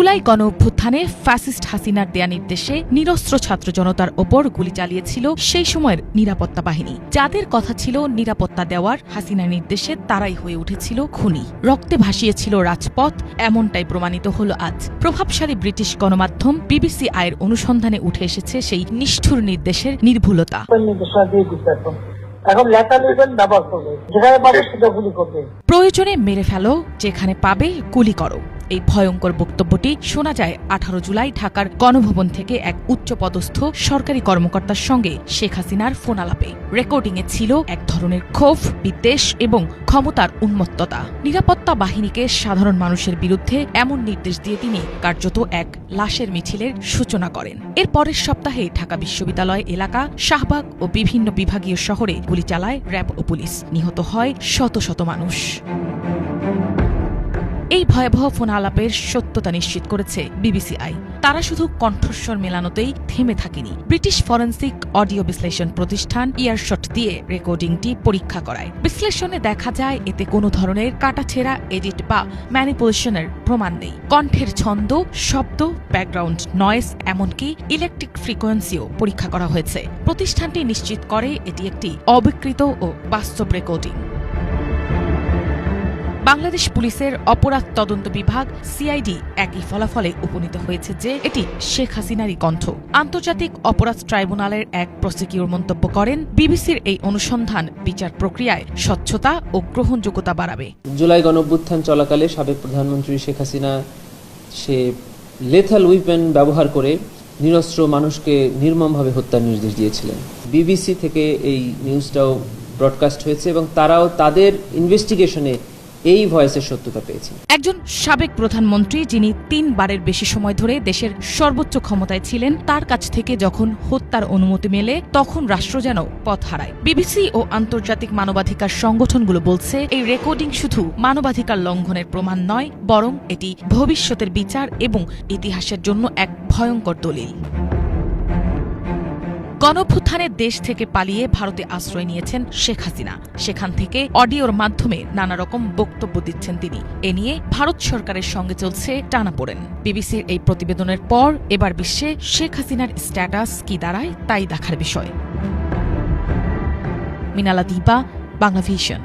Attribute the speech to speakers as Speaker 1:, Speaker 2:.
Speaker 1: জুলাই গণ অভ্যুত্থানে ফ্যাসিস্ট হাসিনার দেয়া নির্দেশে নিরস্ত্র ছাত্র জনতার ওপর গুলি চালিয়েছিল সেই সময়ের নিরাপত্তা বাহিনী। যাদের কথা ছিল নিরাপত্তা দেওয়ার হাসিনার নির্দেশে তারাই হয়ে উঠেছিল খুনি। রক্তে ভাসিয়েছিল রাজপথ এমনটাই প্রমাণিত হল আজ। প্রভাবশালী ব্রিটিশ গণমাধ্যম বিবিসি আয়ের অনুসন্ধানে উঠে এসেছে সেই নিষ্ঠুর নির্দেশের নির্ভুলতা।
Speaker 2: এখন যেখানে পাবে সেটা গুলি করবে।
Speaker 1: প্রয়োজনে মেরে ফেলো যেখানে পাবে গুলি করো। এই ভয়ঙ্কর বক্তব্যটি শোনা যায় আঠারো জুলাই ঢাকার গণভবন থেকে এক উচ্চপদস্থ সরকারি কর্মকর্তার সঙ্গে শেখ হাসিনার ফোন আলাপে রেকর্ডিংয়ে ছিল এক ধরনের ক্ষোভ, বিদ্বেষ এবং ক্ষমতার উন্মত্ততা। নিরাপত্তা বাহিনীকে সাধারণ মানুষের বিরুদ্ধে এমন নির্দেশ দিয়ে তিনি কার্যত এক লাশের মিছিলের সূচনা করেন। এর পরের সপ্তাহে ঢাকা বিশ্ববিদ্যালয় এলাকা, শাহবাগ ও বিভিন্ন বিভাগীয় শহরে গুলি চালায় র্যাব ও পুলিশ। নিহত হয় শত শত মানুষ। এই ভয়াবহ ফোন আলাপের সত্যতা নিশ্চিত করেছে বিবিসি আই তারা শুধু কণ্ঠস্বর মেলানোতেই থেমে থাকেনি। ব্রিটিশ ফরেন্সিক অডিও বিশ্লেষণ প্রতিষ্ঠান ইয়ারশট দিয়ে রেকর্ডিংটি পরীক্ষা করায়। বিশ্লেষণে দেখা যায়, এতে কোনো ধরনের কাটাছেঁড়া, এডিট বা ম্যানিপুলেশনের প্রমাণ নেই। কণ্ঠের ছন্দ, শব্দ, ব্যাকগ্রাউন্ড নয়েস এমনকি ইলেকট্রিক ফ্রিকোয়েন্সিও পরীক্ষা করা হয়েছে। প্রতিষ্ঠানটি নিশ্চিত করে এটি একটি অবিকৃত ও বাস্তব রেকর্ডিং। বাংলাদেশ পুলিশের অপরাধ তদন্ত বিভাগ সিআইডি একই ফলাফলে উপনীত হয়েছে যে এটি শেখ হাসিনারই কণ্ঠ। আন্তর্জাতিক অপরাধ ট্রাইব্যুনালের এক প্রসিকিউর মন্তব্য করেন, বিবিসির এই অনুসন্ধান বিচার প্রক্রিয়ায় স্বচ্ছতা ও গ্রহণযোগ্যতা বাড়াবে।
Speaker 3: জুলাই গণঅভ্যুত্থান চলাকালে সাবেক প্রধানমন্ত্রী শেখ হাসিনা সে লেথাল উইপেন ব্যবহার করে নিরস্ত্র মানুষকে নির্মমভাবে হত্যার নির্দেশ দিয়েছিলেন। বিবিসি থেকে এই নিউজটাও ব্রডকাস্ট হয়েছে এবং তারাও তাদের ইনভেস্টিগেশনে এই ভয়েসের সত্যতা পেয়েছে।
Speaker 1: একজন সাবেক প্রধানমন্ত্রী যিনি তিনবারের বেশি সময় ধরে দেশের সর্বোচ্চ ক্ষমতায় ছিলেন, তার কাছ থেকে যখন হত্যার অনুমতি মেলে, তখন রাষ্ট্র যেন পথ হারায়। বিবিসি ও আন্তর্জাতিক মানবাধিকার সংগঠনগুলো বলছে, এই রেকর্ডিং শুধু মানবাধিকার লঙ্ঘনের প্রমাণ নয়, বরং এটি ভবিষ্যতের বিচার এবং ইতিহাসের জন্য এক ভয়ঙ্কর দলিল। গণভ্যুত্থানে দেশ থেকে পালিয়ে ভারতে আশ্রয় নিয়েছেন শেখ হাসিনা। সেখান থেকে অডিওর মাধ্যমে নানা রকম বক্তব্য দিচ্ছেন তিনি। এ নিয়ে ভারত সরকারের সঙ্গে চলছে টানাপোড়েন। বিবিসির এই প্রতিবেদনের পর এবার বিশ্বে শেখ হাসিনার স্ট্যাটাস কি দাঁড়ায় তাই দেখার বিষয়। মিনালা দীপা বাংলা ভিশন